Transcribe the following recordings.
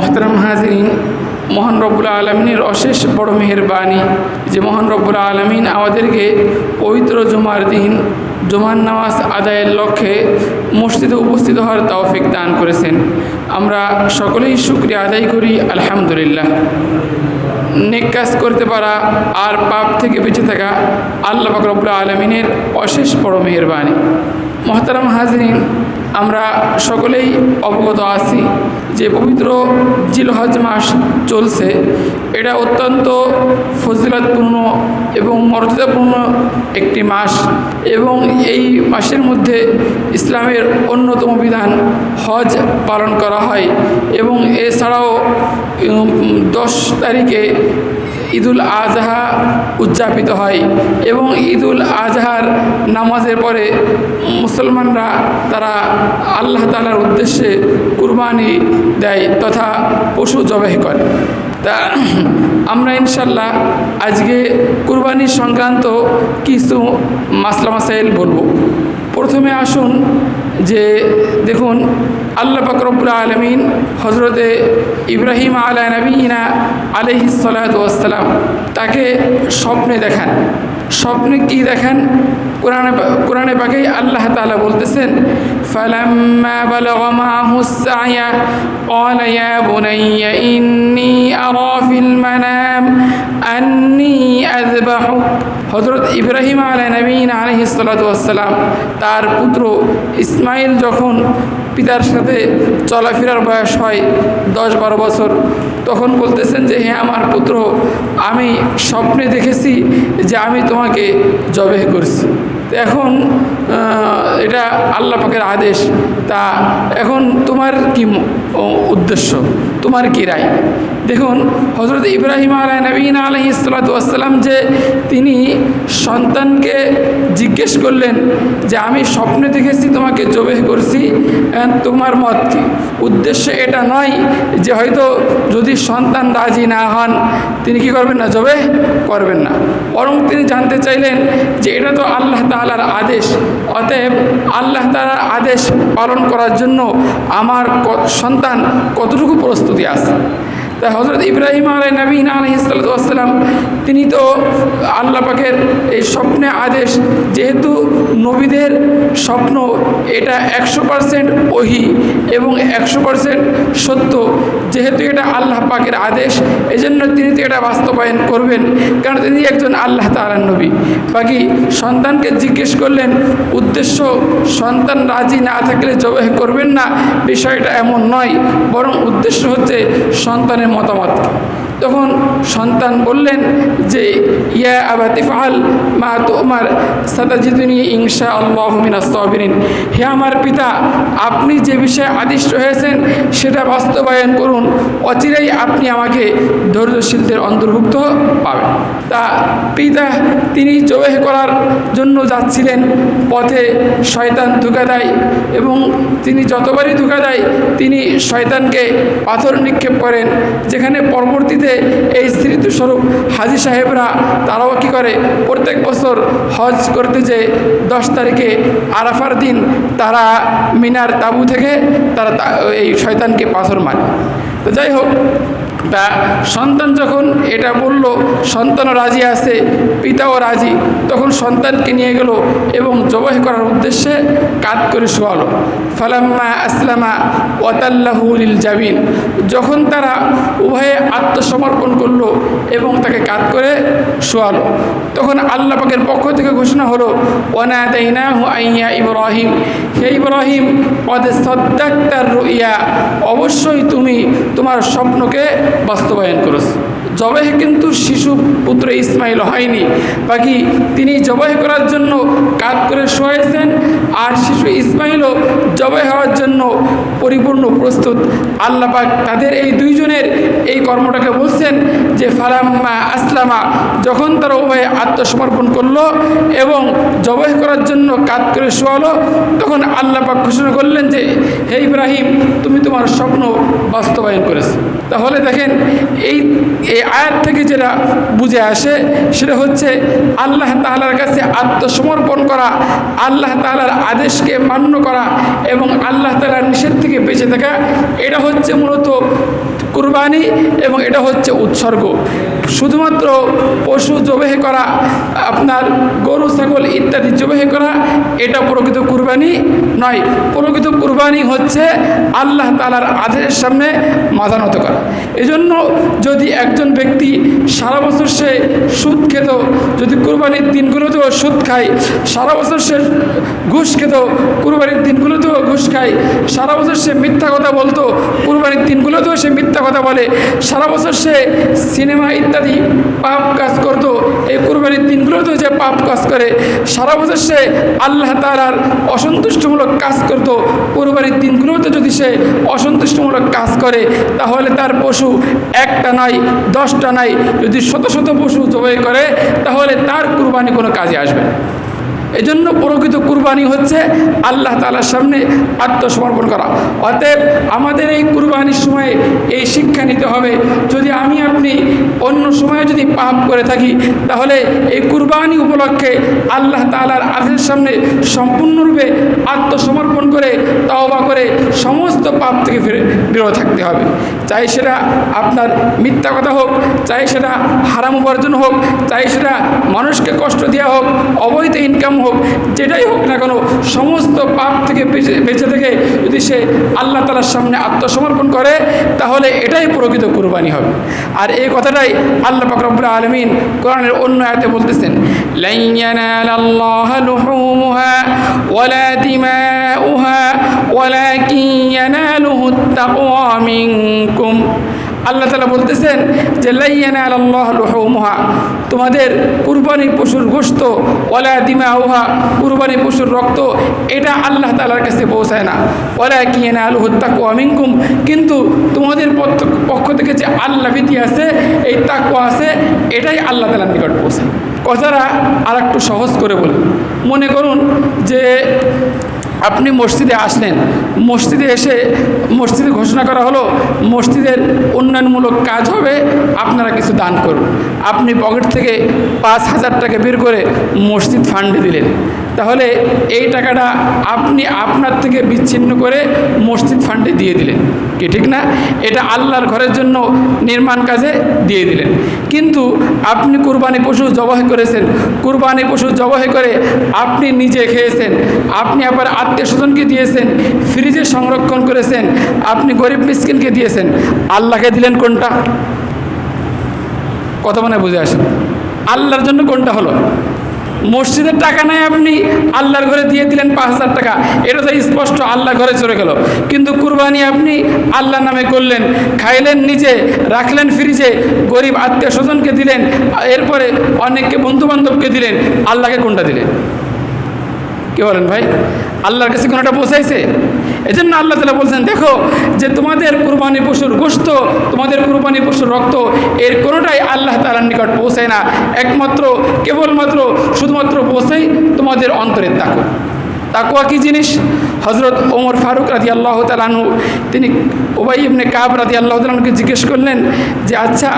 মোহতারাম হাজরিন, মহান রব্বুল আলমিনের অশেষ বড় মেহরবানি যে মহান রব্বুল আলমিন আমাদেরকে পবিত্র জুমার দিন, জুমার নামাজ আদায়ের লক্ষ্যে মসজিদে উপস্থিত হওয়ার তৌফিক দান করেছেন। আমরা সকলেই শুক্রিয়া আদায় করি, আলহামদুলিল্লাহ। নেক কাজ করতে পারা আর পাপ থেকে বেঁচে থাকা আল্লাহ বাকরবুল্লা আলমিনের অশেষ বড় মেহরবানি। মহতারাম হাজরিন আমরা সকলেই অবগত আছি যে পবিত্র জিলহজ মাস চলছে। এটা অত্যন্ত ফজিলতপূর্ণ এবং মর্যাদাপূর্ণ একটি মাস এবং এই মাসের মধ্যে ইসলামের অন্যতম বিধান হজ পালন করা হয় এবং এছাড়াও দশ তারিখে ঈদুল আজহা উদযাপিত হয় এবং ঈদুল আজহার নামাজের পরে মুসলমানরা তারা আল্লাহ তালার উদ্দেশ্যে কুরবানি দেয় তথা পশু জবাই করে। তা আমরা ইনশাল্লাহ আজকে কুরবানি সংক্রান্ত কিছু মাসলা মাসাইল বলব। প্রথমে আসুন যে দেখুন আল্লাহ বকরবুল আলমিন হজরতে ইব্রাহিম আলা নবীনা আলহিসাল্লাম তাকে স্বপ্নে দেখান। স্বপ্নে কি দেখেন কোরআনে কোরআনে পাকেই আল্লাহ তাআলা বলতেছেন ফালাম্মা বালাগা মাহুস সায়া قال يا بني إني أرى في المنام أني أذبحك হজরত ইব্রাহিম আলাই নবীন আলহি সালাতাম তার পুত্র ইসমাইল যখন পিতার সাথে চলাফেরার বয়স হয় দশ বারো বছর। তখন বলতেছেন যে হ্যাঁ আমার পুত্র, আমি স্বপ্নে দেখেছি যে আমি তোমাকে জবে করছি। এখন এটা আল্লাহ পাকের আদেশ। তা এখন তোমার কি উদ্দেশ্য? তোমার কি রায়? দেখুন হজরত ইব্রাহিম আলাই নবীন আলহি সালাতাম যে তিনি সন্তানকে জিজ্ঞেস করলেন যে, আমি স্বপ্নে দেখেছি, তোমাকে জবে করছি তোমার মত কি? উদ্দেশ্য এটা নয় যে, হয়তো যদি সন্তান রাজি না হন, তিনি কি করবেন না জবে করবেন না। বরং তিনি জানতে চাইলেন যে, এটা তো আল্লাহ তাআলার আদেশ। অতএব আল্লাহ তাআলার আদেশ পালন করার জন্য আমার সন্তান কতটুকু প্রস্তুতি আছে তাই হজরত ইব্রাহিম আলাই নবীন আলহ আলহিসাল্লাম তিনি তো আল্লাহ পাকের এই স্বপ্নে আদেশ, যেহেতু নবীদের স্বপ্ন এটা একশো পারসেন্ট ওহি এবং একশো পারসেন্ট সত্য, যেহেতু এটা আল্লাহ পাকের আদেশ, এজন্য তিনি তো এটা বাস্তবায়ন করবেন, কারণ তিনি একজন আল্লাহ তালার নবী। বাকি সন্তানকে জিজ্ঞেস করলেন, উদ্দেশ্য সন্তান রাজি না থাকলে জবাহ করবেন না, বিষয়টা এমন নয়, বরং উদ্দেশ্য হচ্ছে সন্তানের মতামত। তখন সন্তান বললেন যে, ইয়া আবাতি ফাল মা তোমার সাতাজিদুনি ইংশা আল্লাহ মিনাস্তবিন হে আমার পিতা, আপনি যে বিষয়ে আদিষ্ট হয়েছেন, সেটা বাস্তবায়ন করুন। অচিরেই আপনি আমাকে ধৈর্যশীলদের অন্তর্ভুক্ত পাবেন। তা পিতা, তিনি জবেহ করার জন্য যাচ্ছিলেন। পথে শয়তান ধোকা দেয় এবং তিনি যতবারই ধোকা দেয়, তিনি শয়তানকে পাথর নিক্ষেপ করেন। যেখানে পরবর্তীতে এই স্মৃতিস্বরূপ হাজি সাহেবরা তারাও কী করে? প্রত্যেক বছর হজ করতে যে দশ তারিখে আরাফার দিন তারা মিনার তাবু থেকে তারা এই শয়তানকে পাথর মারে। তো যাই হোক তা সন্তান যখন এটা বলল সন্তানও রাজি আছে, পিতাও রাজি, তখন সন্তানকে নিয়ে গেল এবং জবাহ করার উদ্দেশ্যে কাত করে শোয়ালো। ফালাম্মা আসলামা ওয়াতাল্লাহুলিল জাবিন। যখন তারা উভয়ে আত্মসমর্পণ করল এবং তাকে কাত করে শোয়ালো, তখন আল্লাহ পাকের পক্ষ থেকে ঘোষণা হলো ওয়ানা দাইনাহু আইয়া ইব্রাহিম। হে ইব্রাহিম, পদে সদ্দাক্তার রুইয়া। অবশ্যই তুমি তোমার স্বপ্নকে বাস্তবায়ন করেছ। জবাহ কিন্তু শিশু পুত্র ইসমাইল হয়নি। বাকি তিনি জবাহ করার জন্য কাত করে শোয়াইছেন আর শিশু ইসমাইলও জবাই হওয়ার জন্য পরিপূর্ণ প্রস্তুত। আল্লাহ পাক তাদের এই দুইজনের এই কর্মটাকে বলছেন যে, ফালাম্মা আসলামা যখন তারা উভয়ে আত্মসমর্পণ করল এবং জবাই করার জন্য কাত করে শোয়ালো, তখন আল্লাহ পাক ঘোষণা করলেন যে, হে ইব্রাহিম, তুমি তোমার স্বপ্ন বাস্তবায়ন করেছ। তাহলে দেখেন এই আয়াত থেকে যেটা বুঝে আসে, সেটা হচ্ছে আল্লাহ তাআলার কাছে আত্মসমর্পণ করা, আল্লাহ তাআলার আদেশকে মান্য করা এবং আল্লাহ তাআলার নিষেধ থেকে বেঁচে থাকা, এটা হচ্ছে মূলত কুরবানি এবং এটা হচ্ছে উৎসর্গ। শুধুমাত্র পশু জবেহে করা, আপনার গরু, ছাগল ইত্যাদি জবেহে করা, এটা প্রকৃত কুরবানি নয়। প্রকৃত কুরবানি হচ্ছে আল্লাহ তালার আদেশের সামনে মাথা নত করা। এজন্য যদি একজন ব্যক্তি সারা বছর সে সুদ খেত, যদি কুরবানির দিনগুলোতেও সুদ খায়, সারা বছর সে ঘুষ খেত, কুরবানির দিনগুলোতেও ঘুষ খায়, সারা বছর সে মিথ্যা কথা বলতো, কুরবানির দিনগুলোতেও সে মিথ্যা কথা বলে, সারা বছর সে সিনেমা ইত্যাদি পাপ কাজ করত, এই কুরবানির দিনগুলোতেও যে পাপ কাজ করে, সারা বছর সে আল্লাহ তালার অসন্তুষ্টমূলক কাজ করত, কুরবানির দিনগুলোতে যদি সে অসন্তুষ্টমূলক কাজ করে, তাহলে তার পশু একটা নয়, দশটা নয়, যদি শত শত পশু জবাই করে, তাহলে তার কুরবানি কোনো কাজে আসবে না। এজন্য প্রকৃত কুরবানি হচ্ছে আল্লাহ তালার সামনে আত্মসমর্পণ করা। অতএব আমাদের এই কুরবানির সময়ে এই শিক্ষা নিতে হবে, যদি আমি আপনি অন্য সময়ে যদি পাপ করে থাকি, তাহলে এই কুরবানি উপলক্ষে আল্লাহ তালার আদেশের সামনে সম্পূর্ণরূপে আত্মসমর্পণ করে, তওবা করে সমস্ত পাপ থেকে ফিরে, বিরত থাকতে হবে। চাই সেটা আপনার মিথ্যা কথা হোক, চাই সেটা হারাম উপার্জন হোক, চাই সেটা মানুষকে কষ্ট দেওয়া হোক, অবৈধ ইনকাম হোক যেটাই হোক না কেন সমস্ত পাপ থেকে বেঁচে বেঁচে থেকে যদি সে আল্লাহ তালার সামনে আত্মসমর্পণ করে তাহলে এটাই প্রকৃত কুরবানি হবে আর এই কথাটাই আল্লাহ পাকরবুল আলমিন কোরআনের অন্য আয়াতে বলতেছেন لن ينال الله لحومها ولا دماؤها ولكن يناله التقوى منكم আল্লাহ তালা বলতেছেন যে, লাইয়ানা আল্লাহ লুহুমুহা। তোমাদের কুরবানি পশুর গোস্ত ওলা দিমা উহা কুরবানি পশুর রক্ত, এটা আল্লাহ তালার কাছে পৌঁছায় না। ওলা কিয়েনা আলু হত্যাকু আমিনকুম কিন্তু তোমাদের পক্ষ- থেকে যে আল্লাহ ভীতি আছে, এই তাকু আছে, এটাই আল্লাহ তালার নিকট পৌঁছায়। কথাটা আর একটু সহজ করে বলি। মনে করুন যে আপনি মসজিদে আসলেন, মসজিদে এসে মসজিদে ঘোষণা করা হলো, মসজিদের উন্নয়নমূলক কাজ হবে, আপনারা কিছু দান করুন। আপনি পকেট থেকে পাঁচ হাজার টাকা বের করে মসজিদ ফান্ডে দিলেন। তাহলে এই টাকাটা আপনি আপনার থেকে বিচ্ছিন্ন করে মসজিদ ফান্ডে দিয়ে দিলেন। কি ঠিক না? এটা আল্লাহর ঘরের জন্য নির্মাণ কাজে দিয়ে দিলেন। কিন্তু আপনি কুরবানি পশু জবাহ করেছেন। কুরবানি পশু জবাহ করে আপনি নিজে খেয়েছেন। আপনি আবার আত্মীয় স্বজনকে দিয়েছেন। ফ্রিজে সংরক্ষণ করেছেন। আপনি গরিব মিসকিনকে দিয়েছেন। আল্লাহকে দিলেন কোনটা? কত মানে বুঝে আসেন। আল্লাহর জন্য কোনটা হলো? মসজিদের টাকা নাই, আপনি আল্লাহর ঘরে দিয়ে দিলেন পাঁচ হাজার টাকা। এটা তো স্পষ্ট আল্লাহ ঘরে চলে গেল। কিন্তু কুরবানি আপনি আল্লাহর নামে করলেন, খাইলেন নিজে, রাখলেন ফ্রিজে, গরিব আত্মীয় স্বজনকে দিলেন, এরপরে অনেককে বন্ধু বান্ধবকে দিলেন, আল্লাহকে কোনটা দিলেন? কি বলেন ভাই? আল্লাহর কাছে কোনোটা পৌঁছাইছে? জন্য আল্লাহ তালা বলছেন, দেখো যে তোমাদের কুরবানি পশুর গোস্ত তোমাদের কুরবানি পশুর রক্ত, এর কোনোটাই আল্লাহ তালার নিকট পৌঁছায় না। একমাত্র, কেবলমাত্র, শুধুমাত্র পৌঁছাই তোমাদের অন্তরের তাকু তাকুয়া কি জিনিস? হজরত ওমর ফারুক রাজি আল্লাহ তালানু তিনি ওবাই ইবনে কাব রাজি আল্লাহ তালানুকে জিজ্ঞেস করলেন যে আচ্ছা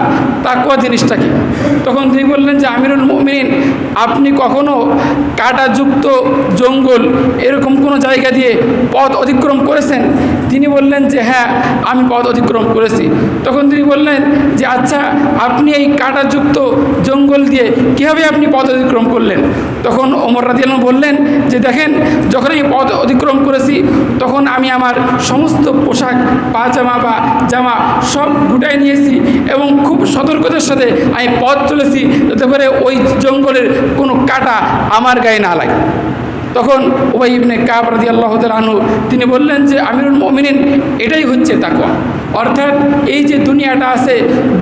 তাকুয়া জিনিসটা কি? তখন তিনি বললেন যে, আমিরুল মুমিন আপনি কখনো কাঁটাযুক্ত জঙ্গল এরকম কোনো জায়গা দিয়ে পথ অতিক্রম করেছেন? তিনি বললেন যে হ্যাঁ আমি পথ অতিক্রম করেছি। তখন তিনি বললেন যে আচ্ছা আপনি এই কাঁটাযুক্ত জঙ্গল দিয়ে কীভাবে আপনি পথ অতিক্রম করলেন? তখন ওমর রাদিয়াল্লাহ বললেন যে, দেখেন যখন আমি পথ অতিক্রম করেছি, তখন আমি আমার সমস্ত পোশাক পাজামা বা জামা সব গুটাই নিয়েছি এবং খুব সতর্কতার সাথে আমি পথ চলেছি, যাতে করে ওই জঙ্গলের কোনো কাটা আমার গায়ে না লাগে। তখন ওবাই ইবনে কাব রাজি আল্লাহ তালু তিনি বললেন যে আমিরুল মমিনিন, এটাই হচ্ছে তাকওয়া। অর্থাৎ এই যে দুনিয়াটা আছে,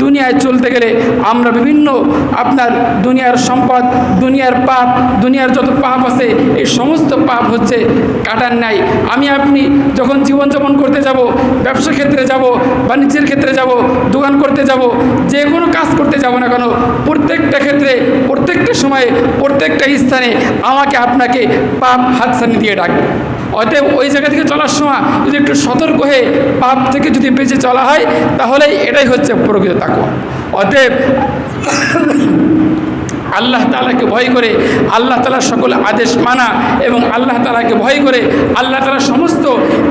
দুনিয়ায় চলতে গেলে আমরা বিভিন্ন আপনার দুনিয়ার সম্পদ, দুনিয়ার পাপ, দুনিয়ার যত পাপ আছে, এই সমস্ত পাপ হচ্ছে কাটার নাই আমি আপনি যখন জীবনযাপন করতে যাব ব্যবসা ক্ষেত্রে যাব, বাণিজ্যের ক্ষেত্রে যাব, দোকান করতে যাব, যে কোনো কাজ করতে যাব না কেন, প্রত্যেকটা ক্ষেত্রে, প্রত্যেকটা সময়ে, প্রত্যেকটা স্থানে আমাকে আপনাকে পাপ হাতছানি দিয়ে ডাকবে। অতএব ওই জায়গা থেকে চলার সময় যদি একটু সতর্ক হয়ে পাপ থেকে যদি বেঁচে চলা হয়, তাহলে এটাই হচ্ছে প্রকৃত তাকুয়া অতএব আল্লাহ তালাকে ভয় করে, আল্লাহ তালার সকল আদেশ মানা এবং আল্লাহ তালাকে ভয় করে, আল্লাহ তালার সমস্ত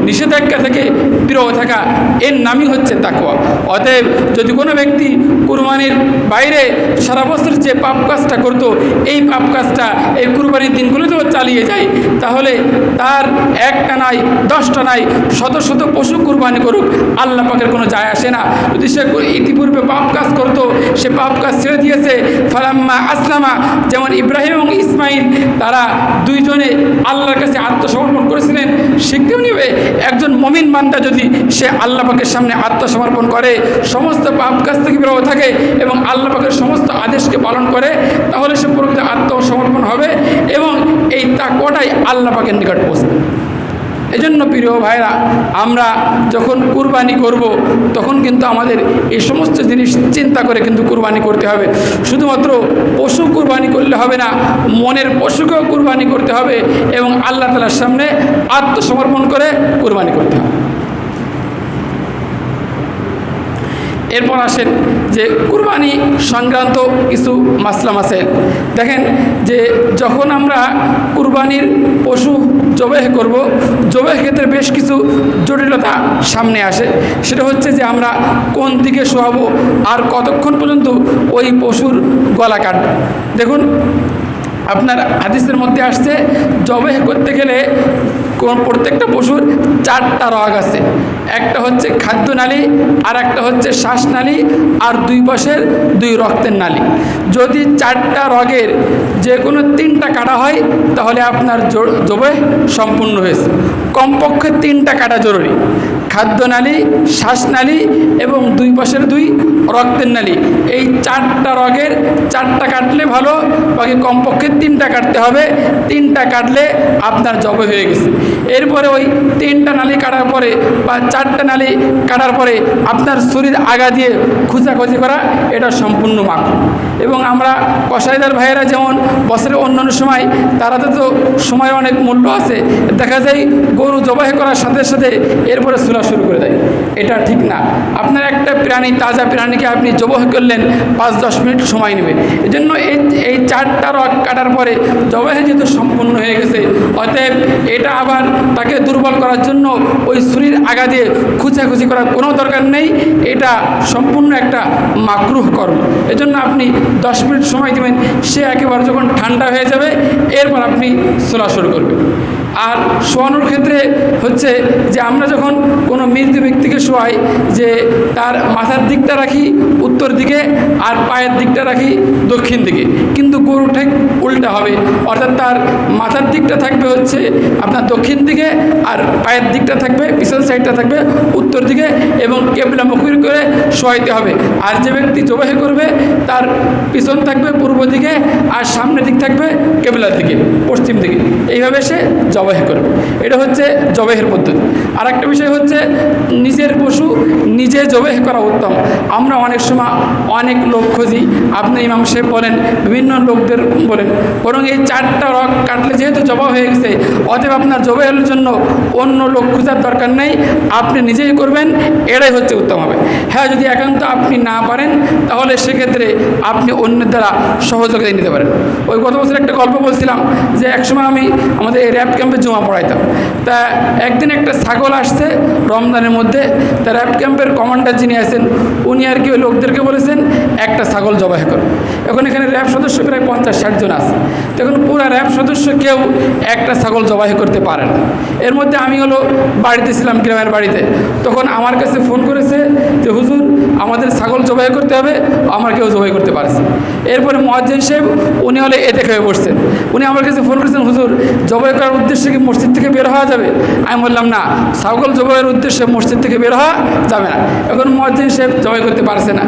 নিষেধাজ্ঞা থেকে বিরত থাকা, এর নামই হচ্ছে তাকুয়া অতএব যদি কোনো ব্যক্তি কুরবানির বাইরে সারা বছর যে পাপ কাজটা করতো, এই পাপ কাজটা, এই কুরবানির দিনগুলোতেও চালিয়ে যায়, তাহলে তার একটা নাই, দশটা নাই, শত শত পশু কুরবানি করুক, আল্লাহ পাকের কোনো যায় আসে না। যদি সে ইতিপূর্বে পাপ কাজ করতো, সে পাপ কাজ ছেড়ে দিয়েছে, ফালাম্মা আসলামা যেমন ইব্রাহিম এবং ইসমাইল, তারা দুইজনে আল্লাহর কাছে আত্মসমর্পণ করেছিলেন। শিখতেও নিবে একজন মমিন বান্দা যদি সে আল্লাহ পাকের সামনে আত্মসমর্পণ করে, সমস্ত পাপ কাজ থেকে বিরত থাকে এবং আল্লাহ পাকের সমস্ত আদেশকে পালন করে, তাহলে সে প্রকৃত আত্মসমর্পণ হবে এবং এই তাকওয়াটাই আল্লাহ পাকের নিকট পৌঁছবে। এজন্য প্রিয় ভাইরা, আমরা যখন কুরবানি করব, তখন কিন্তু আমাদের এই সমস্ত জিনিস চিন্তা করে কিন্তু কুরবানি করতে হবে। শুধুমাত্র পশু কুরবানি করলে হবে না, মনের পশুকেও কুরবানি করতে হবে এবং আল্লাহ তালার সামনে আত্মসমর্পণ করে কুরবানি করতে হবে। এরপর আসেন যে কুরবানি সংক্রান্ত কিছু মাসলাম মাসেল দেখেন যে যখন আমরা কুরবানির পশু জবেহ করব, জবেহ ক্ষেত্রে বেশ কিছু জটিলতা সামনে আসে। সেটা হচ্ছে যে আমরা কোন দিকে শোয়াবো আর কতক্ষণ পর্যন্ত ওই পশুর গলা কাটব। দেখুন, আপনার হাদিসের মধ্যে আসছে, জবেহ করতে গেলে প্রত্যেকটা পশুর চারটা রগ আছে। একটা হচ্ছে খাদ্যনালী আর একটা হচ্ছে শ্বাসনালী আর দুই পাশের দুই রক্তের নালী। যদি চারটা রগের যে কোনো তিনটা কাটা হয়, তাহলে আপনার জবে সম্পূর্ণ হয়েছে। কমপক্ষে তিনটা কাটা জরুরি। খাদ্যনালী, শ্বাসনালী এবং দুই পাশের দুই রক্তের নালী। এই চারটা রগের চারটা কাটলে ভালো, বাকি কমপক্ষে তিনটা কাটতে হবে। তিনটা কাটলে আপনার জবে হয়ে গেছে। এরপরে ওই তিনটা নালি কাটার পরে বা চারটা নালি কাটার পরে আপনার শরীর আগা দিয়ে খুচাখুচি করা, এটা সম্পূর্ণ মাক এবং আমরা কসাইদার ভাইয়েরা যেমন বছরের অন্যান্য সময়, তারাতে তো সময় অনেক মূল্য আছে। দেখা যায় গরু জবাই করার সাথে সাথে এরপরে চুলা শুরু করে দেয়। এটা ঠিক না। আপনার একটা প্রাণী, তাজা প্রাণীকে আপনি জবহ করলেন, পাঁচ দশ মিনিট সময় নেবে। এই জন্য এই এই চারটা রক কাটার পরে জবাই যেহেতু সম্পূর্ণ হয়ে গেছে, অতএব এটা আবার তাকে দুর্বল করার জন্য ওই শরীর আগা দিয়ে খুচাখুচি করার কোনো দরকার নেই। এটা সম্পূর্ণ একটা মাকরুহ কর্ম। এজন্য আপনি দশ মিনিট সময় দেবেন, সে একেবারে যখন ঠান্ডা হয়ে যাবে, এরপর আপনি চলা শুরু করবেন। আর শোয়ানোর ক্ষেত্রে হচ্ছে যে আমরা যখন কোনো মৃত ব্যক্তিকে শোয়াই, যে তার মাথার দিকটা রাখি উত্তর দিকে আর পায়ের দিকটা রাখি দক্ষিণ দিকে। কিন্তু গরু ঠিক উল্টা হবে। অর্থাৎ তার মাথার দিকটা থাকবে হচ্ছে আপনার দক্ষিণ দিকে আর পায়ের দিকটা থাকবে পিছন সাইডটা থাকবে উত্তর দিকে এবং কেবলা মুখের করে শোয়াইতে হবে। আর যে ব্যক্তি জবাহে করবে, তার পিছন থাকবে পূর্ব দিকে আর সামনের দিক থাকবে কেবলার দিকে, পশ্চিম দিকে। এইভাবে সে জবাহে করবে এটা হচ্ছে জবাহের পদ্ধতি। আর একটা বিষয় হচ্ছে নিজের পশু নিজে জবাহ করা উত্তম। আমরা অনেক সময় অনেক লোক খুঁজি। আপনি ইমাম সাহেব বলেন, বিভিন্ন লোকদের বলেন। বরং এই চারটা রক কাটলে যেহেতু জবা হয়ে গেছে, অতএব আপনার জবাহের জন্য অন্য লোক খোঁজার দরকার নেই। আপনি নিজেই করবেন, এটাই হচ্ছে উত্তম হবে। হ্যাঁ যদি একান্ত আপনি না পারেন, তাহলে সেক্ষেত্রে আপনি অন্যের দ্বারা সহযোগিতা নিতে পারেন। ওই গত বছর একটা গল্প বলছিলাম যে, একসময় আমি আমাদের এই র্যাব ক্যাম্পে জমা পড়াইতাম তা একদিন একটা ছাগল আসছে রমজানের মধ্যে, তা র্যাব ক্যাম্পের কমান্ডার যিনি আছেন, উনি আর কি ওই লোকদেরকে বলেছেন, একটা ছাগল জবাই কর এখন এখানে র্যাব সদস্য প্রায় পঞ্চাশ, ষাট জন আছে। তখন পুরো র্যাব সদস্য কেউ একটা ছাগল জবাই করতে পারে না। এর মধ্যে আমি হলো বাড়িতে ছিলাম গ্রামের বাড়িতে। তখন আমার কাছে ফোন করেছে যে, হুজুর আমাদের ছাগল জবাই করতে হবে, আমার কেউ জবাই করতে পারছে এরপরে মহাজ্জেন সাহেব, উনি হলে এতে খেয়ে বসছেন উনি আমার কাছে ফোন করেছেন, হুজুর, জবাই করার উদ্দেশ্যে কি মসজিদ থেকে বের হওয়া যাবে? আমি বললাম, না, ছাগল জবাইয়ের উদ্দেশ্যে মসজিদ থেকে বের হওয়া যাবে না। এখন মহাজ্জেন সাহেব জবাই করতে পারছে না।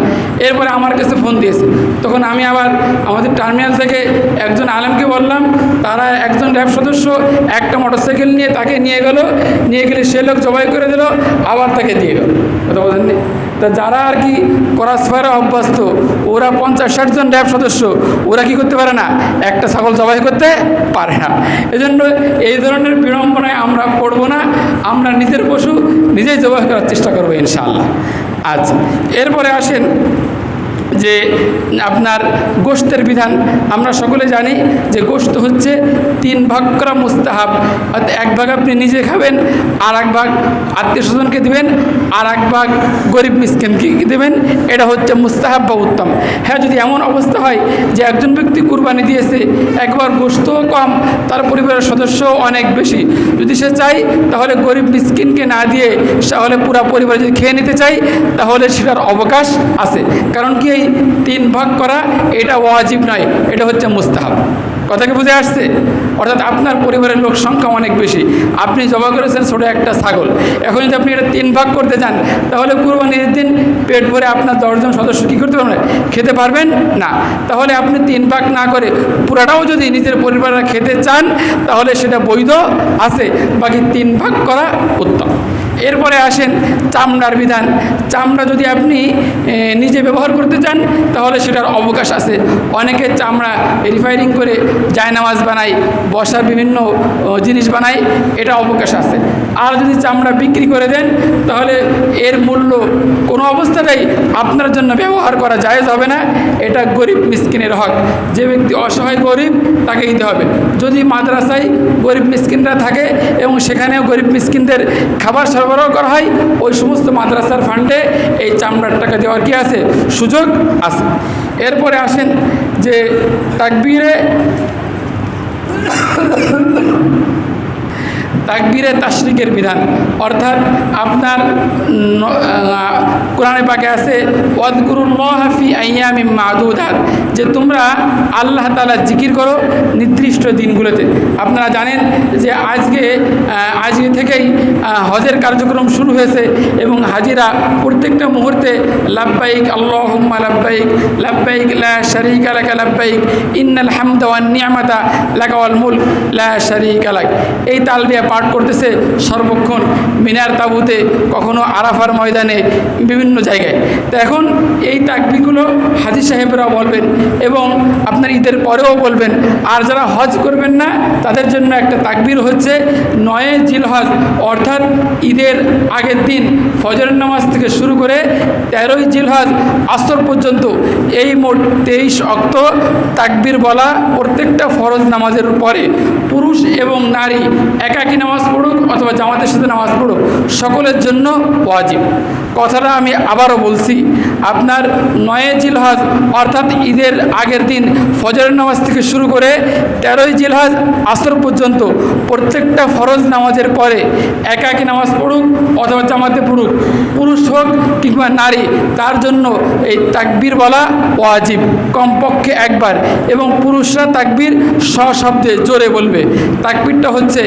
এরপরে আমার কাছে ফোন দিয়েছে। তখন আমি আবার আমাদের টার্মিনাল থেকে একজন আলেমকে বললাম, তারা একজন র্যাব সদস্য, একটা মোটরসাইকেল নিয়ে তাকে নিয়ে গেল, নিয়ে গেলে সে লোক জবাই করে দিল, আবার তাকে দিয়ে গেল। কথা বলেননি? তা যারা আর কি ক্রস ফায়ারে অভ্যস্ত, ওরা পঞ্চাশ ষাট জন র্যাব সদস্য, ওরা কি করতে পারে না? একটা ছাগল জবাই করতে পারে না। এজন্য এই ধরনের বিড়ম্বনায় আমরা পড়ব না, আমরা নিজের পশু নিজেই জবাই করার চেষ্টা করব ইনশাআল্লাহ। আচ্ছা এরপরে আসেন যে আপনার গোষ্ঠের বিধান। আমরা সকলে জানি যে গোষ্ঠ হচ্ছে তিন ভাগ করা মুস্তাহাব। অর্থাৎ এক ভাগ আপনি নিজে খাবেন আর এক ভাগ আত্মীয় স্বজনকে দেবেন আর এক ভাগ গরিব মিসকিনকে দেবেন। এটা হচ্ছে মুস্তাহাব বা উত্তম। হ্যাঁ যদি এমন অবস্থা হয় যে একজন ব্যক্তি কুরবানি দিয়েছে, একবার গোস্তও কম, তার পরিবারের সদস্যও অনেক বেশি। যদি সে চাই তাহলে গরিব মিসকিনকে না দিয়ে তাহলে পুরা পরিবার যদি খেয়ে নিতে চাই তাহলে সেটার অবকাশ আছে। কারণ কি এই তিন ভাগ করা, এটা ওয়াজিব নয়, এটা হচ্ছে মুস্তাহাব। কথা কি বুঝে আসছে? অর্থাৎ আপনার পরিবারের লোক সংখ্যা অনেক বেশি। আপনি জমা করেছেন ছোটো একটা ছাগল। এখন যদি আপনি এটা তিন ভাগ করতে চান তাহলে কুরবানির দিন পেট ভরে আপনার দশজন সদস্য কী করতে পারবেন? খেতে পারবেন? না। তাহলে আপনি তিন ভাগ না করে পুরাটাও যদি নিজের পরিবারের খেতে চান, তাহলে সেটা বৈধ আছে, বাকি তিন ভাগ করা উত্তম। এরপরে আসেন চামড়ার বিধান। চামড়া যদি আপনি নিজে ব্যবহার করতে চান, তাহলে সেটার অবকাশ আছে। অনেকে চামড়া রিফাইরিং করে জায়নামাজ বানায়, বসার বিভিন্ন জিনিস বানায়, এটা অবকাশ আছে। আর যদি চামড়া বিক্রি করে দেন, তাহলে এর মূল্য কোনো অবস্থাতেই আপনার জন্য ব্যবহার করা জায়েজ হবে না। এটা গরিব মিসকিনের হক। যে ব্যক্তি অসহায় গরিব, তাকে দিতে হবে। যদি মাদ্রাসায় গরিব মিসকিনরা থাকে এবং সেখানেও গরিব মিসকিনদের খাবার সরবরাহ করা হয়, ওই সমস্ত মাদ্রাসার ফান্ডে এই চামড়ার টাকা দেওয়ার কি আছে? সুযোগ আছে। এরপরে আসেন যে তাকবীরে তাকবীরে তাশরিকের বিধান। অর্থাৎ আপনার কোরআনে পাকে আছে, ওয়াদকুরুল্লাহ ফি আইয়ামি মাদুদাত যে তোমরা আল্লাহ তাআলা জিকির করো নির্দিষ্ট দিনগুলোতে। আপনারা জানেন যে আজকে আজকে থেকেই হজের কার্যক্রম শুরু হয়েছে এবং হাজিরা প্রত্যেকটা মুহূর্তে লাব্বাইক, আল্লাহুম্মা লাব্বাইক লাব্বাইক লা শারীকা লাকা লাব্বাইক ইন্নাল হামদা ওয়ান নি'মাতা লাকা ওয়াল মুলক লা শারীকা লাক এই তালবিয়া পাঠ করতেছে সর্বক্ষণ মিনার তাবুতে, কখনো আরাফার ময়দানে, বিভিন্ন জায়গায়। তো এখন এই তাকবিগুলো হাজি সাহেবরা বলবেন এবং আপনার ঈদের পরেও বলবেন। আর যারা হজ করবেন না, তাদের জন্য একটা তাকবির হচ্ছে নয় জিলহজ, অর্থাৎ ঈদের আগের দিন ফজরের নামাজ থেকে শুরু করে তেরোই জিলহজ আসর পর্যন্ত এই মোট তেইশ অক্ত তাকবির বলা প্রত্যেকটা ফরজ নামাজের পরে পুরুষ এবং নারী একাকী নামাজ পড়ুক অথবা জামাতের সাথে নামাজ পড়ুক সকলের জন্য ওয়াজিব। কথাটা আমি আবারও বলছি, আপনার নয় জিলহজ অর্থাৎ ঈদের আগের দিন ফজরের নামাজ থেকে শুরু করে তেরোই জিলহজ আসর পর্যন্ত প্রত্যেকটা ফরজ নামাজের পরে একাকী নামাজ পড়ুক অথবা জামাতে পড়ুক, পুরুষ হোক কিংবা নারী, তার জন্য এই তাকবির বলা ওয়াজিব, কমপক্ষে একবার এবং পুরুষরা তাকবির সশব্দে জোরে বলবে। তাকবীরটা হচ্ছে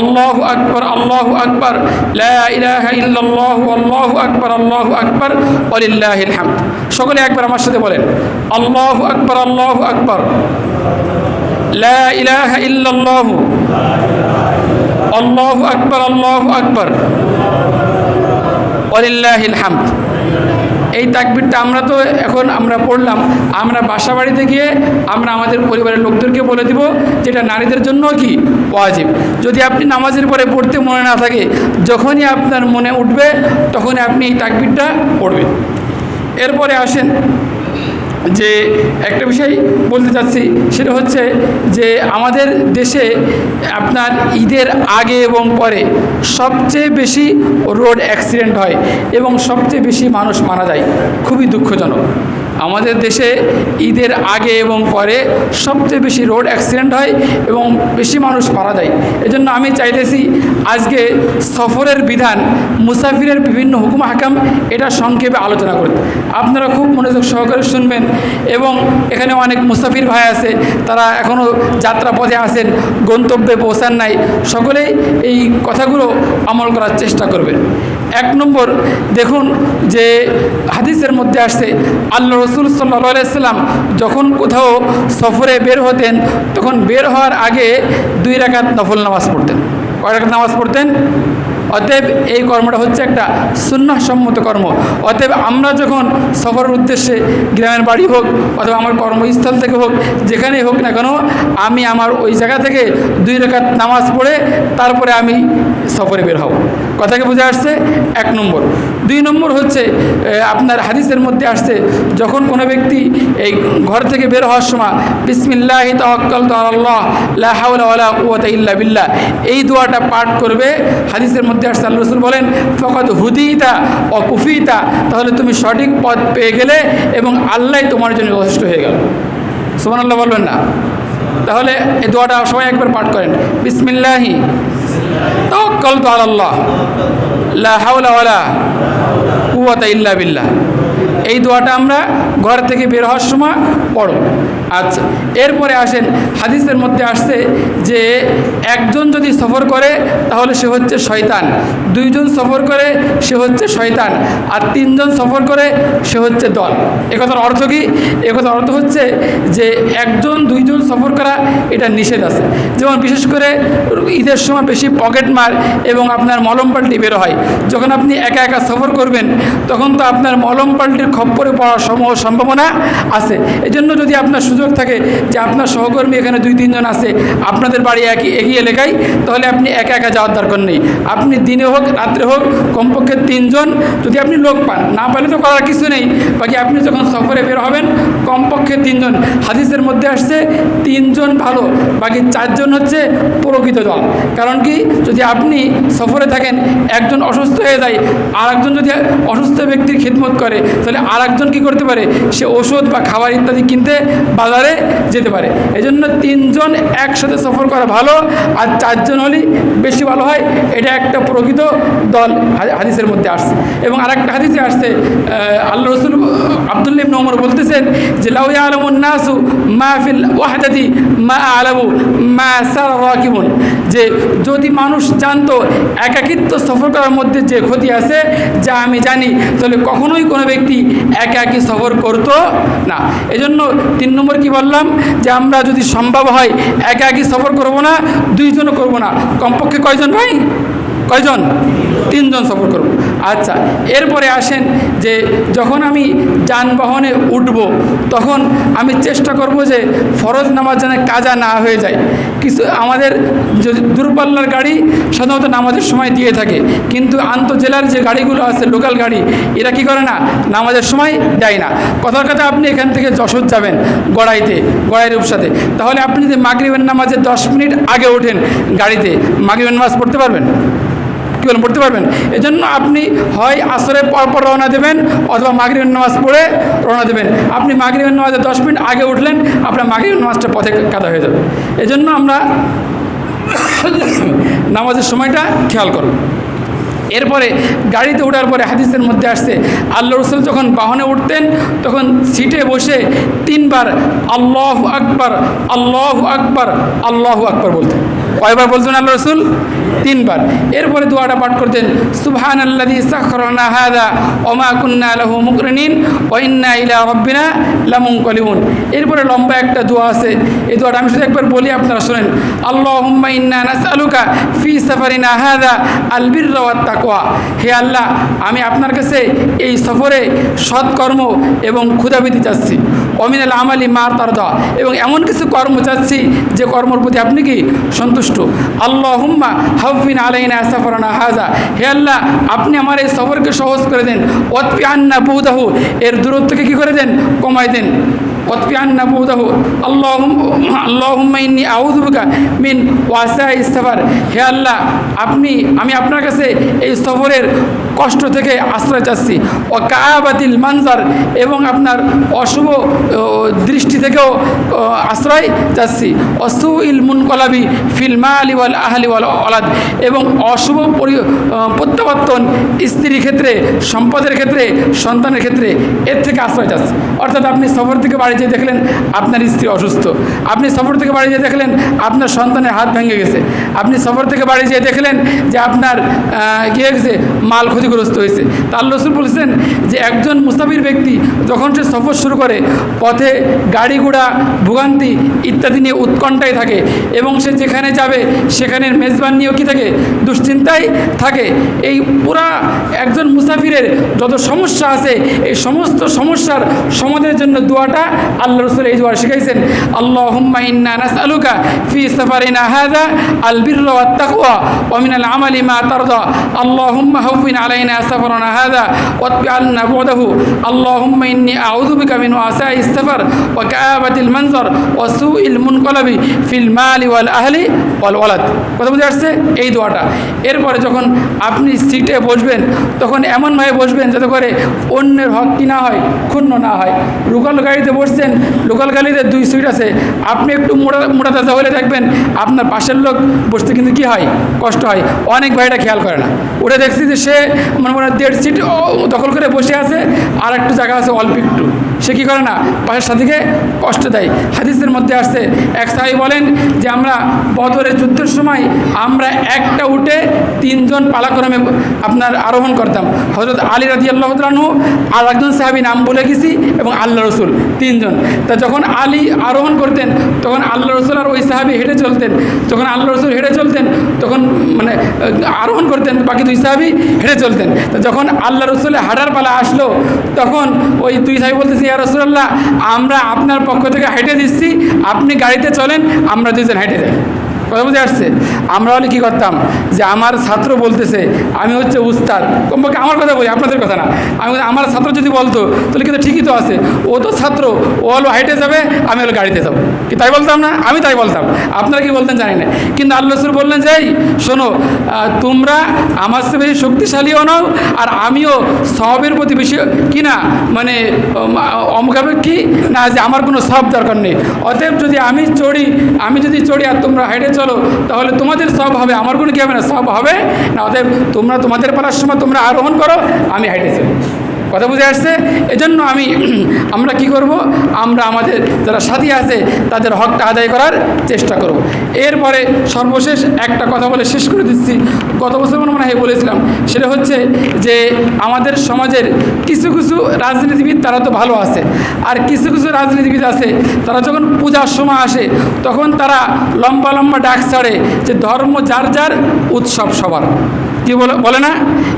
আল্লাহ আকবর আল্লাহ আকবর, লা ইলাহা ইল্লাল্লাহ আকবর। আল্লাহু আকবর অলিল্লাহিল হামদ। সকলে একবার আমার সাথে বলেন, আল্লাহ আকবর আল্লাহ আকবর। ইলাহা ইল্লাল্লাহ। আল্লাহু আকবর, আল্লাহ আকবর। অলিল্লাহিল হামদ। এই তাকবিরটা আমরা তো এখন আমরা পড়লাম। আমরা বাসা বাড়িতে গিয়ে আমরা আমাদের পরিবারের লোকদেরকে বলে দিব যেটা নারীদের জন্য কি? ওয়াজিব। যদি আপনি নামাজের পরে পড়তে মনে না থাকে, যখনই আপনার মনে উঠবে, তখনই আপনি এই তাকবিরটা পড়বেন। এরপরে আসেন। যে একটা বিষয় বলতে চাচ্ছি, সেটা হচ্ছে যে আমাদের দেশে আপনার ঈদের আগে এবং পরে সবচেয়ে বেশি রোড অ্যাক্সিডেন্ট হয় এবং সবচেয়ে বেশি মানুষ মারা যায়। খুবই দুঃখজনক। আমাদের দেশে ঈদের আগে এবং পরে সবচেয়ে বেশি রোড অ্যাক্সিডেন্ট হয় এবং বেশি মানুষ মারা যায়। এজন্য আমি চাইতেছি আজকে সফরের বিধান, মুসাফিরের বিভিন্ন হুকুম, হাকাম এটা সংক্ষেপে আলোচনা করতে। আপনারা খুব মনোযোগ সহকারে শুনবেন এবং এখানে অনেক মুসাফির ভাই আছে, তারা এখনও যাত্রা পথে আছেন, গন্তব্যে পৌঁছান নাই। সকলেই এই কথাগুলো আমল করার চেষ্টা করবেন। এক নম্বর, দেখুন যে হাদিসের মধ্যে আসছে, আল্লাহ রসুল সাল্লা সাল্লাম যখন কোথাও সফরে বের হতেন, তখন বের হওয়ার আগে দুই রাকাত নফল নামাজ পড়তেন। কয় রাকাত নামাজ পড়তেন? অতএব এই কর্মটা হচ্ছে একটা সুন্নাহসম্মত কর্ম। অতএব আমরা যখন সফরের উদ্দেশ্যে গ্রামের বাড়ি হোক অথবা আমার কর্মস্থল থেকে হোক, যেখানেই হোক না কেন, আমি আমার ওই জায়গা থেকে দুই রেখাত নামাজ পড়ে তারপরে আমি সফরে বের হব। কথা কি বুঝে আসছে, এক নম্বর। দুই নম্বর হচ্ছে আপনার হাদিসের মধ্যে আসছে, যখন কোনো ব্যক্তি এই ঘর থেকে বের হওয়ার সময়, বিসমিল্লাহ তাওয়াক্কাল তো আল্লাহ লা হাওলা ওয়ালা কুওয়াতা ইল্লা বিল্লাহ এই দোয়াটা পাঠ করবে। হাদিসের মধ্যে আসছে আল্লাহ রসুল বলেন ফকত হুদিতা ও কুফিতা তাহলে তুমি সঠিক পথ পেয়ে গেলে এবং আল্লাহ তোমার জন্য যথেষ্ট হয়ে গেল। সুমান আল্লাহ বলবেন না? তাহলে এই দোয়াটা সবাই একবার পাঠ করেন, বিসমিল্লাহি তাওয়াক্কাল তো আল্লাহ লা হাওলা ওয়ালা কুয়াতা ইল্লা বিল্লাহ। এই দোয়াটা আমরা ঘর থেকে বের হওয়ার সময় পড়ো। আচ্ছা এরপরে আসেন, হাদিসের মধ্যে আসছে যে একজন যদি সফর করে, তাহলে সে হচ্ছে শয়তান। দুইজন সফর করে, সে হচ্ছে শয়তান। আর তিনজন সফর করে, সে হচ্ছে দল। একথার অর্থ কি? একথার অর্থ হচ্ছে যে একজন, দুইজন সফর করা, এটা নিষেধ আছে। যেমন বিশেষ করে ঈদের সময় বেশি পকেট মার এবং আপনার মলম পাল্টি বেরো হয়। যখন আপনি একা একা সফর করবেন তখন তো আপনার মলম পাল্টির খপ্পরে পড়ার সম সম্ভাবনা আছে। এজন্য যদি আপনার সুযোগ থাকে যে আপনার সহকর্মী এখানে দুই, তিনজন আছে, আপনাদের বাড়ি একই একই এলাকায়, তাহলে আপনি একা একা যাওয়ার দরকার নেই। আপনি দিনে হোক, রাত্রে হোক, কমপক্ষে তিনজন যদি আপনি লোক পান, না পেলে তো করার কিছু নেই। বাকি আপনি যখন সফরে বের হবেন, কমপক্ষে তিনজন। হাদিসের মধ্যে আসছে, তিনজন ভালো, বাকি চারজন হচ্ছে প্রকৃত দল। কারণ কি? যদি আপনি সফরে থাকেন, একজন অসুস্থ হয়ে যায় আর একজন যদি অসুস্থ ব্যক্তির খিদমত করে, তাহলে আর একজন কী করতে পারে? সে ওষুধ বা খাবার ইত্যাদি কিনতে বাজারে যেতে পারে। এই জন্য তিনজন একসাথে সফর করা ভালো, আর চারজন হলেই বেশি ভালো হয়। এটা একটা প্রকৃত দল হাদিসের মধ্যে আসছে। এবং আরেকটা হাদিসে আসছে আল্লাহ রসুল আবদুল্লিম নমর বলতেছেন যে লাউয়া আলমুন নাসু মাহফিল ওয়াহাদাতি মা আলামু মা সার যে, যদি মানুষ জানতো একাকিত্ব সফর করার মধ্যে যে ক্ষতি আছে, যা আমি জানি তাহলে কখনোই কোনো ব্যক্তি একা একই সফর করতো না। এজন্য তিন নম্বর কি বললাম? যে আমরা যদি সম্ভব হয় একা একই সফর করব না, দুইজনও করব না। কমপক্ষে কয়জন ভাই? কয়জন? তিনজন সফর করব। আচ্ছা এরপরে আসেন যে যখন আমি যানবাহনে উঠব, তখন আমি চেষ্টা করব যে ফরজ নামাজ যেন কাজা না হয়ে যায়। কিছু আমাদের যদি দূরপাল্লার গাড়ি সাধারণত নামাজের সময় দিয়ে থাকে, কিন্তু আন্তজেলার যে গাড়িগুলো আছে, লোকাল গাড়ি, এরা কি করে না? নামাজের সময় দেয় না। কথার কথা আপনি এখান থেকে যশোর যাবেন, গড়াইতে গড়াই উপসাতে। তাহলে আপনি যদি মাগরিবের নামাজে দশ মিনিট আগে ওঠেন গাড়িতে, মাগরিবের নামাজ পড়তে পারবেন? কী বলেন, পড়তে পারবেন? এই জন্য আপনি হয় আসরের পর পর রওনা দেবেন অথবা মাগরিবের নামাজ পড়ে রওনা দেবেন। আপনি মাগরিবের নামাজে দশ মিনিট আগে উঠলেন, আপনার মাগরিবের নামাজটা পথে কাদা হয়ে যাবে। এই জন্য আমরা নামাজের সময়টা খেয়াল করব এরপরে গাড়িতে ওঠার পরে হাদিসের মধ্যে আসছে, আল্লাহ রসুল যখন বাহনে উঠতেন, তখন সিটে বসে তিনবার আল্লাহ আকবার আল্লাহ আকবার আল্লাহ আকবার বলতেন। কয়বার বলতেন আল্লাহ রসুল? তিনবার। এরপরে দোয়াটা পাঠ করতেন সুবহান আল্লাদি সাখরনা হাদা ওমা কুন্না লাহু মুকরিনিন ওয়া ইন্না ইলা রাব্বিনা লামুনকালিবুন। এরপরে লম্বা একটা দোয়া আছে। এই দোয়াটা আমি শুধু একবার বলি, আপনারা শুনেন। আল্লাহুম্মা ইন্না নাসআলুকা ফি সাফারিনা হাদা আল বিররা ওয়াত তাকওয়া হে আল্লাহ, আমি আপনার কাছে এই সফরে সৎকর্ম এবং ক্ষুধাবিধি চাচ্ছি। অমিনাল আমালি মার তারদা। এবং এমন কিছু কর্ম চাচ্ছি, যে কর্মর প্রতি আপনি কি সন্তুষ্ট আল্লাহ হুম্মা হাফিন আলাইনা সাফরানা হাজা হে আল্লাহ, আপনি আমার এই সফরকে সহজ করে দেন। অতপি আন্না বহুদাহু এর দূরত্বকে কি করে দেন? কমাই দেন। অতপি আন্না বহুদাহু আল্লাহ হুম্মা ইন্নি আউদুবিকা মিন ওয়াসা ইস্তফার হে আল্লাহ, আপনি, আমি আপনার কাছে এই সফরের কষ্ট থেকে আশ্রয় চাচ্ছি। ও কায়াবাতিল মানজার এবং আপনার অশুভ দৃষ্টি থেকেও আশ্রয় চাচ্ছি। অসুইল মুনকলাবি ফিল মালি ওয়াল অলাদ এবং অশুভ পরি প্রত্যাবর্তন স্ত্রীর ক্ষেত্রে, সম্পদের ক্ষেত্রে, সন্তানের ক্ষেত্রে, এর থেকে আশ্রয় চাচ্ছি। অর্থাৎ আপনি সফর থেকে বাড়ি যেয়ে দেখলেন আপনার স্ত্রী অসুস্থ। আপনি সফর থেকে বাড়ি যেয়ে দেখলেন আপনার সন্তানের হাত ভেঙে গেছে। আপনি সফর থেকে বাড়ি যেয়ে দেখলেন যে আপনার কী হয়ে গেছে মাল ক্ষতিগ্রস্ত হয়েছে। তা আল্লাহ রসুল বলেছেন যে একজন মুসাফির ব্যক্তি যখন সে সফর শুরু করে, পথে গাড়ি ঘোড়া, ভোগান্তি ইত্যাদি নিয়ে উৎকণ্ঠায় থাকে এবং সে যেখানে যাবে, সেখানের মেজবান নিয়েও কী থাকে? দুশ্চিন্তায় থাকে। এই পুরা একজন মুসাফিরের যত সমস্যা আছে, এই সমস্ত সমস্যার সমাধানের জন্য দোয়াটা আল্লাহ রসুল এই দোয়া শিখাইছেন। আল্লাহ হুম্মা ইন্না নাসআলুকা ফি সাফারিনা হাদা আল বিররা ওয়াত তাকওয়া ওয়া মিনাল আমালি মা তারদা। আল্লাহুম্মা হাফিন আলাইনা إلينا سفرنا هذا واتبع عنا بعده اللهم إني أعوذ بك من وعساء السفر وكآبة المنظر وسوء المنقلب في المال والأهل والولد কথা বুঝে আসছে এই দোয়াটা এরপরে যখন আপনি সিটে বসবেন তখন এমনভাবে বসবেন যাতে করে অন্যের হক কি না হয় ক্ষুণ্ণ না হয় লোকাল গাড়িতে বসছেন লোকাল গাড়িতে দুই সিট আছে আপনি একটু মোটা মোটা তাজা হলে দেখবেন আপনার পাশের লোক বসতে কিন্তু কি হয় কষ্ট হয় অনেক ভাইটা খেয়াল করে না ওটা দেখছি যে সে মনে মনে দেড় সিট দখল করে বসে আছে। আর একটু জায়গা আছে, অল্প একটু। সে কী করে না? পাশের সাথীকে কষ্ট দেয়। হাদিসের মধ্যে আসছে, এক সাহেব বলেন যে আমরা বদরের যুদ্ধের সময় আমরা একটা উঠে তিনজন পালাক্রমে আপনার আরোহণ করতাম। হজরত আলী রাজি আল্লাহ আর একজন সাহাবি নাম বলে গেছি এবং আল্লাহ রসুল তিনজন। তা যখন আলী আরোহণ করতেন, তখন আল্লাহ রসুল আর ওই সাহাবি হেঁটে চলতেন। যখন আল্লাহ রসুল হেঁটে চলতেন, তখন মানে আরোহণ করতেন, বাকি দুই সাহাবি হেঁটে চলতেন। তা যখন আল্লাহ রসুলের হাঁটার পালা আসলো, তখন ওই তুই সাহেব বলতেছি, ইয়া রসুল্লাহ আমরা আপনার পক্ষ থেকে হেঁটে দিচ্ছি, আপনি গাড়িতে চলেন, আমরা দুজন হেঁটে যাই। কথা বুঝে আসছে? আমরা হলে কী করতাম? যে আমার ছাত্র বলতেছে, আমি হচ্ছে উস্তাদ। কমপক্ষে আমার কথা বলি, আপনাদের কথা না। আমি আমার ছাত্র যদি বলতো, তাহলে কিন্তু ঠিকই তো আছে। ও তো ছাত্র, ও হলো হাইটে যাবে, আমি হলো গাড়িতে যাব। কি তাই বলতাম না? আমি তাই বলতাম। আপনারা কি বলতেন জানি না। কিন্তু আল্লাহ রসুল বললেন যে, এই, শোনো তোমরা আমার চেয়ে বেশি শক্তিশালীও নও, আর আমিও সবের প্রতি বেশি, কি না মানে অমুখাপেক্ষী, না, যে আমার কোনো সব দরকার নেই। অতএব যদি আমি চড়ি, আমি যদি চড়ি আর তোমরা হেঁটে চলো, তাহলে তোমাদের সব হবে, আমার কোনো কী হবে না, সব হবে। না, অতএব তোমরা তোমাদের পালার সময় তোমরা আরোহণ করো, আমি হাইটে চলি কথা বুঝে আসছে? এজন্য আমি আমরা কি করব? আমরা আমাদের যারা সাথী আছে, তাদের হকটা আদায় করার চেষ্টা করব। এরপরে সর্বশেষ একটা কথা বলে শেষ করে দিচ্ছি। গত বছর মনে মনে হয় বলেছিলাম, সেটা হচ্ছে যে আমাদের সমাজের কিছু কিছু রাজনীতিবিদ তারা তো ভালো আছে। আর কিছু কিছু রাজনীতিবিদ আছে, তারা যখন পূজার সময় আসে, তখন তারা লম্বা লম্বা ডাক ছাড়ে যে ধর্ম যার যার উৎসব সবার। কি বলে না?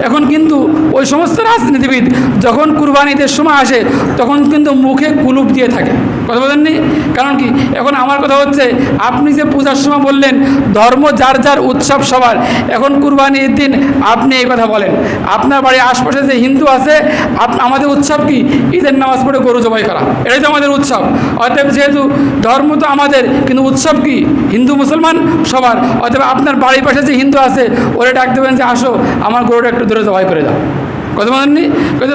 এখন কিন্তু ওই সমস্ত রাজনীতিবিদ যখন কুরবানিদের সময় আসে, তখন কিন্তু মুখে কুলুপ দিয়ে থাকে। কথা বলেননি? কারণ কি? এখন আমার কথা হচ্ছে, আপনি যে পূজার সময় বললেন, ধর্ম যার যার উৎসব সবার, এখন কুরবানির দিন আপনি এই কথা বলেন। আপনার বাড়ির আশপাশে যে হিন্দু আছে আমাদের উৎসব কি? ঈদের নামাজ পড়ে গরু জবাই করা। এটাই তো আমাদের উৎসব। অতএব যেহেতু ধর্ম তো আমাদের, কিন্তু উৎসব কি? হিন্দু, মুসলমান সবার। অতএব আপনার বাড়ির পাশে যে হিন্দু আছে, ওরে ডাক দেবেন যে, আসো আমার গরুটা একটু ধরে জবাই করে দাও। কথা বলেননি?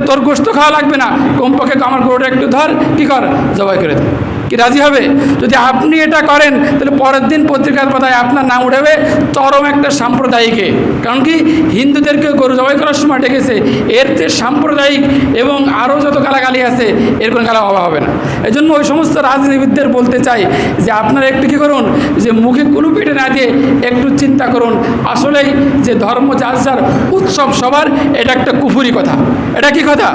তোর গোস্ত খাওয়া লাগবে না। কমপক্ষে আমার গরুটা একটু ধর, কী কর? জবাই করে দে কি রাজি হবে? যদি আপনি এটা করেন, তাহলে পরের দিন পত্রিকার পাতায় আপনার নাম উঠাবে চরম একটা সাম্প্রদায়িকে। কারণ কি? হিন্দুদেরকে গরু জবাই করার সময় ডেকেছে। এর যে সাম্প্রদায়িক এবং আরও যত গালাগালি আছে, এর কোনো গালা অভাব হবে না। এই জন্য ওই সমস্ত রাজনীতিবিদদের বলতে চাই যে আপনারা একটু কী করুন, যে মুখে কুলু পেটে না দিয়ে একটু চিন্তা করুন। আসলেই যে ধর্ম যার, উৎসব সবার, এটা একটা কুফুরি কথা। এটা কি কথা?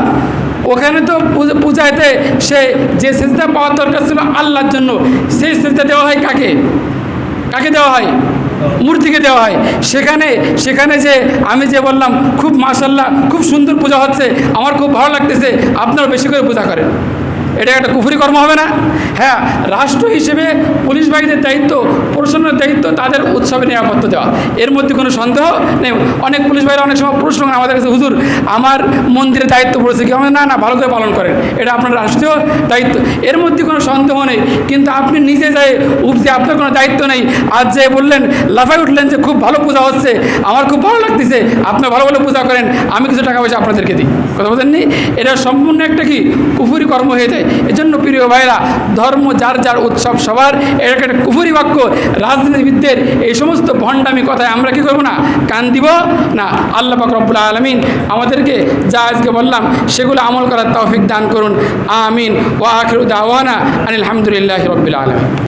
ওখানে তো পূজা- পূজাতে সে যে সেজদা পাওয়ার দরকার ছিল আল্লাহর জন্য, সেই সেজদা দেওয়া হয় কাকে? কাকে দেওয়া হয়? মূর্তিকে দেওয়া হয়। সেখানে সেখানে যে আমি যে বললাম, খুব মাসাল্লাহ খুব সুন্দর পূজা হচ্ছে, আমার খুব ভালো লাগতেছে আপনারা বেশি করে পূজা করেন। এটা একটা কুফুরি কর্ম হবে না। হ্যাঁ রাষ্ট্র হিসেবে পুলিশ বাহিনীর দায়িত্ব, প্রশাসনের দায়িত্ব, তাদের উৎসবে নিরাপত্তা দেওয়া। এর মধ্যে কোনো সন্দেহ নেই? অনেক পুলিশ বাহিনী অনেক সময় প্রশ্ন আমাদের কাছে, হুজুর, আমার মন্দিরের দায়িত্ব পড়েছে কি? না না, ভালো করে পালন করেন। এটা আপনার রাষ্ট্রীয় দায়িত্ব। এর মধ্যে কোনো সন্দেহ নেই, কিন্তু আপনি নিজে যাই উপজে আপনার কোনো দায়িত্ব নেই। আজ যে বললেন লাফাই উঠলেন যে খুব ভালো পূজা হচ্ছে, আমার খুব ভালো লাগতেছে, আপনি ভালো ভালো পূজা করেন, আমি কিছু টাকা পয়সা আপনাদেরকে দিই। কথা বলছেননি এটা সম্পূর্ণ একটা কি? কুফুরি কর্ম হয়ে যায়। এজন্য প্রিয় ভাইরা, ধর্ম যার যার উৎসব সবার এটা একটা কুফুরি বাক্য, রাজনীতিবিদদের এই সমস্ত ভণ্ডামি কথায় আমরা কি করব না? কান দিব? না, আল্লাহ রব্বুল আলমিন আমাদেরকে যা আজকে বললাম, সেগুলো আমল করার তৌফিক দান করুন। আমিন। ওয়া আখির দাওয়ানা আনিল হামদুলিল্লাহি রব্বিল আলমিন।